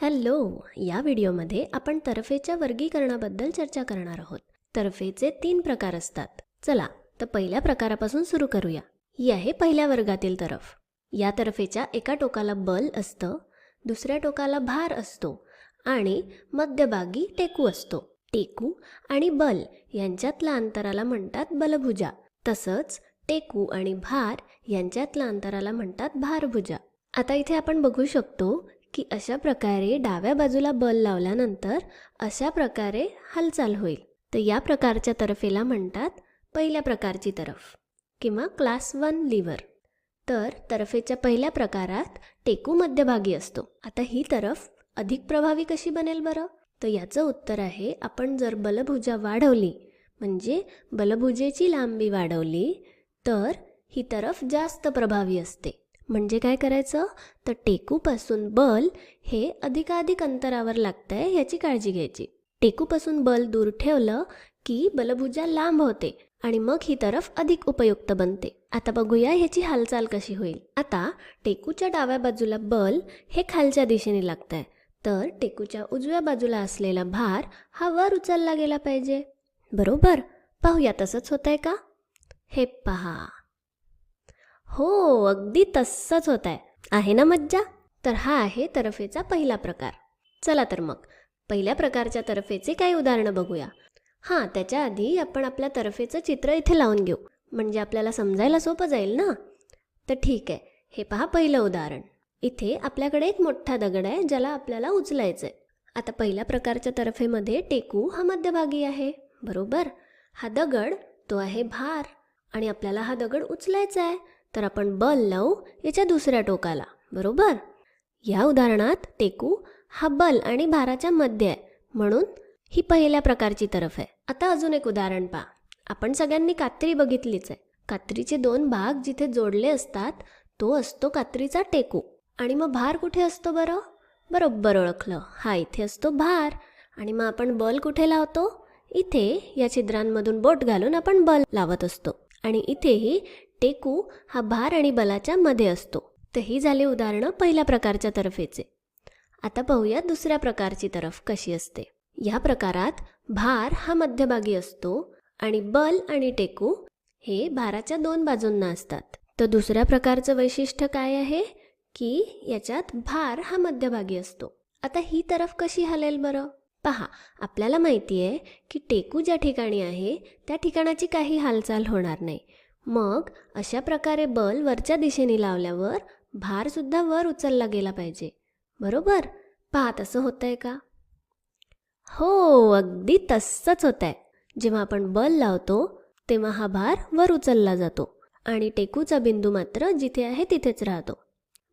Hello या व्हिडिओमध्ये आपण तर्फेच्या वर्गीकरणाबद्दल चर्चा करणार आहोत. तर्फेचे तीन प्रकार असतात. चला तर पहिल्या प्रकारापासून सुरू करूया. ही आहे पहिल्या वर्गातील तरफ. या तर्फेच्या एका टोकाला बल असतं दुसऱ्या टोकाला भार असतो आणि मध्यभागी टेकू असतो. टेकू आणि बल यांच्यातल्या अंतराला म्हणतात बलभुजा. तसंच टेकू आणि भार यांच्यातल्या अंतराला म्हणतात भारभुजा. आता इथे आपण बघू शकतो की अशा प्रकारे डाव्या बाजूला बल लावल्यानंतर अशा प्रकारे हालचाल होईल. तर या प्रकारच्या तरफेला म्हणतात पहिल्या प्रकारची तरफ किंवा क्लास वन लिव्हर तर तरफेच्या पहिल्या प्रकारात टेकू मध्यभागी असतो. आता ही तरफ अधिक प्रभावी कशी बनेल बरं? तर याचं उत्तर आहे आपण जर बलभुजा वाढवली म्हणजे बलभुजेची लांबी वाढवली तर ही तरफ जास्त प्रभावी असते. म्हणजे काय करायचं? तर टेकूपासून बल हे अधिकाधिक अंतरावर लागतं आहे ह्याची काळजी घ्यायची. टेकूपासून बल दूर ठेवलं की बलभुजा लांब होते आणि मग ही तरफ अधिक उपयुक्त बनते. आता बघूया ह्याची हालचाल कशी होईल. आता टेकूच्या डाव्या बाजूला बल हे खालच्या दिशेने लागत आहे तर टेकूच्या उजव्या बाजूला असलेला भार हा वर उचलला गेला पाहिजे. बरोबर? पाहूया तसंच होत आहे का? हे पहा. हो अगदी तसंच होत आहे आहे ना मज्जा? तर हा आहे तरफेचा पहिला प्रकार. चला तर मग पहिल्या प्रकारच्या तरफेचे काही उदाहरणं बघूया. हां त्याच्या आधी आपण आपल्या तरफेचं चित्र इथे लावून घेऊ. म्हणजे आपल्याला समजायला सोपं जाईल ना? तर ठीक आहे हे पहा पहिलं उदाहरण. इथे आपल्याकडे एक मोठा दगड आहे ज्याला आपल्याला उचलायचं आहे आता पहिल्या प्रकारच्या तरफेमध्ये टेकू हा मध्यभागी आहे बरोबर? हा दगड तो आहे भार. आणि आपल्याला हा दगड उचलायचा आहे. तर आपण बल लावू याच्या दुसऱ्या टोकाला बरोबर? या उदाहरणात टेकू हा बल आणि भाराच्या मध्ये आहे म्हणून ही पहिल्या प्रकारची तरफ आहे. आता अजून एक उदाहरण पहा. आपण सगळ्यांनी कात्री बघितलीच आहे. कात्रीचे दोन भाग जिथे जोडले असतात तो असतो कात्रीचा टेकू. आणि मग भार कुठे असतो बरं? बरोबर ओळखलं. हा इथे असतो भार. आणि मग आपण बल कुठे लावतो? इथे. या छिद्रांमधून बोट घालून आपण बल लावत असतो. आणि इथेही टेकू हा भार आणि बलाच्या मध्ये असतो. तर ही झाली उदाहरणं पहिल्या प्रकारच्या तरफेचे. आता पाहूया दुसऱ्या प्रकारची तरफ कशी असते. या प्रकारात भार हा मध्यभागी असतो आणि बल आणि टेकू हे भाराच्या दोन बाजूंना असतात. तर दुसऱ्या प्रकारचं वैशिष्ट्य काय आहे? की याच्यात भार हा मध्यभागी असतो. आता ही तरफ कशी हलेल बरं? पहा आपल्याला माहिती आहे की टेकू ज्या ठिकाणी आहे त्या ठिकाणाची काही हालचाल होणार नाही. मग अशा प्रकारे बल वरच्या दिशेने लावल्यावर भारसुद्धा वर उचलला गेला पाहिजे. बरोबर? पहा तसं होतं आहे का? हो अगदी तसंच होत आहे जेव्हा आपण बल लावतो तेव्हा हा भार वर उचलला जातो आणि टेकूचा बिंदू मात्र जिथे आहे तिथेच राहतो.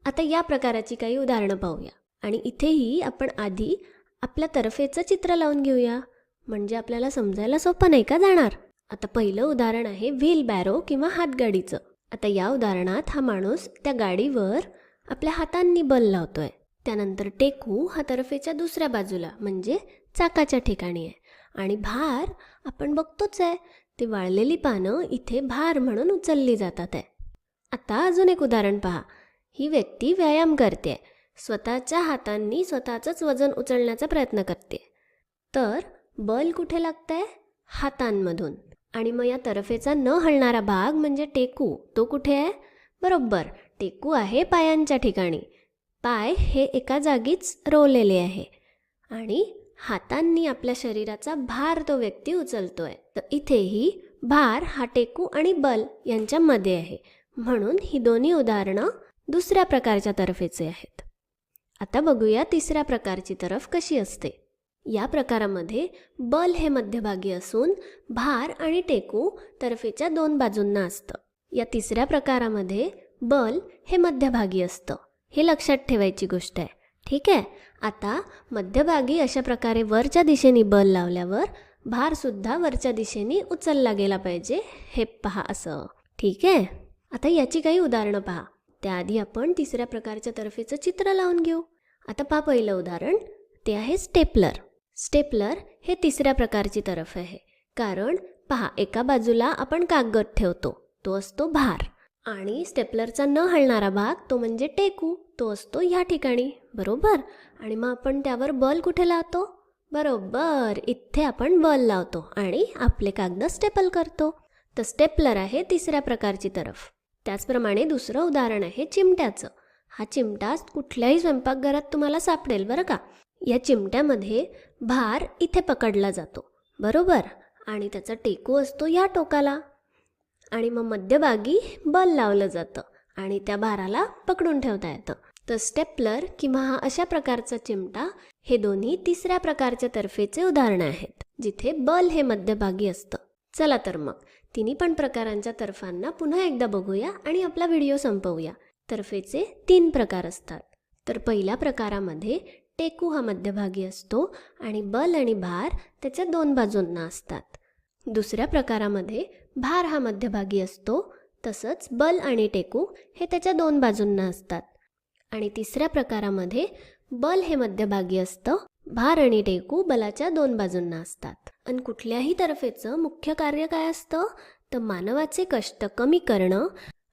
आता या प्रकाराची काही उदाहरणं पाहूया आणि इथेही आपण आधी आपल्या तर्फेचं चित्र लावून घेऊया. म्हणजे आपल्याला समजायला सोपं नाही का जाणार? आता पहिलं उदाहरण आहे व्हील बॅरो किंवा हातगाडीचं. आता या उदाहरणात हा माणूस त्या गाडीवर आपल्या हातांनी बल लावतोय. त्यानंतर टेकू हा तर्फेच्या दुसऱ्या बाजूला म्हणजे चाकाच्या ठिकाणी आहे. आणि भार आपण बघतोच आहे ती वाळलेली पानं इथे भार म्हणून उचलली जातात आहे. आता अजून एक उदाहरण पहा. ही व्यक्ती व्यायाम करते स्वतःच्या हातांनी स्वतःचंच वजन उचलण्याचा प्रयत्न करते. तर बल कुठे लागतंय? हातांमधून. आणि मग या तरफेचा न हलणारा भाग म्हणजे टेकू. तो कुठे आहे? बरोबर. टेकू आहे पायांच्या ठिकाणी. पाय हे एका जागीच रोवलेले आहे. आणि हातांनी आपल्या शरीराचा भार तो व्यक्ती उचलतोय. तर इथेही भार हा टेकू आणि बल यांच्यामध्ये आहे. म्हणून ही दोन्ही उदाहरणं दुसऱ्या प्रकारच्या तरफेचे आहेत. आता बघूया तिसऱ्या प्रकारची तरफ कशी असते. या प्रकारामध्ये बल हे मध्यभागी असून भार आणि टेकू तर्फेच्या दोन बाजूंना असतं. या तिसऱ्या प्रकारामध्ये बल हे मध्यभागी असतं. हे लक्षात ठेवायची गोष्ट आहे. ठीक आहे? आता मध्यभागी अशा प्रकारे वरच्या दिशेने बल लावल्यावर भारसुद्धा वरच्या दिशेने उचलला गेला पाहिजे. हे पहा असं. ठीक आहे? आता याची काही उदाहरणं पहा. त्याआधी आपण तिसऱ्या प्रकारच्या तर्फेचं चित्र लावून घेऊ. आता पहा पहिलं उदाहरण. ते आहे स्टेपलर. स्टेपलर हे तिसऱ्या प्रकारची तरफ आहे. कारण पहा एका बाजूला आपण कागद ठेवतो. तो असतो भार. आणि स्टेपलरचा न हलणारा भाग तो म्हणजे टेकू. तो असतो ह्या ठिकाणी. बरोबर? आणि मग आपण त्यावर बल कुठे लावतो? बरोबर. इथे आपण बल लावतो आणि आपले कागद स्टेपल करतो. तर स्टेपलर आहे तिसऱ्या प्रकारची तरफ. त्याचप्रमाणे दुसरं उदाहरण आहे चिमट्याचं. हा चिमटा कुठल्याही स्वयंपाकघरात तुम्हाला सापडेल बरं का. या चिमट्यामध्ये भार इथे पकडला जातो. बरोबर? आणि त्याचा टेकू असतो या टोकाला. आणि मग मध्यभागी बल लावलं जातं आणि त्या भाराला पकडून ठेवता येतं. तर स्टेपलर किंवा हा अशा प्रकारचा चिमटा हे दोन्ही तिसऱ्या प्रकारच्या तर्फेचे उदाहरणं आहेत जिथे बल हे मध्यभागी असतं. चला तर मग तिन्ही पण प्रकारांच्या तर्फांना पुन्हा एकदा बघूया आणि आपला व्हिडिओ संपवूया. तर्फेचे तीन प्रकार असतात. तर पहिल्या प्रकारामध्ये टेकू हा मध्यभागी असतो आणि बल आणि भार त्याच्या दोन बाजूंना असतात. दुसऱ्या प्रकारामध्ये भार हा मध्यभागी असतो तसंच बल आणि टेकू हे त्याच्या दोन बाजूंना असतात. आणि तिसऱ्या प्रकारामध्ये बल हे मध्यभागी असतं भार आणि टेकू बलाच्या दोन बाजूंना असतात. आणि कुठल्याही तर्फेचं मुख्य कार्य काय असतं? तर मानवाचे कष्ट कमी करणं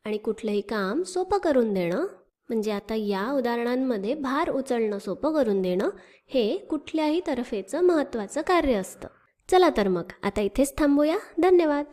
आणि कुठलंही काम सोपं करून देणं म्हणजे आता या उदाहरणांमध्ये भार उचलणं सोपं करून देणं हे कुठल्याही तर्फेचं महत्त्वाचं कार्य असतं. चला तर मग आता इथेच थांबूया. धन्यवाद.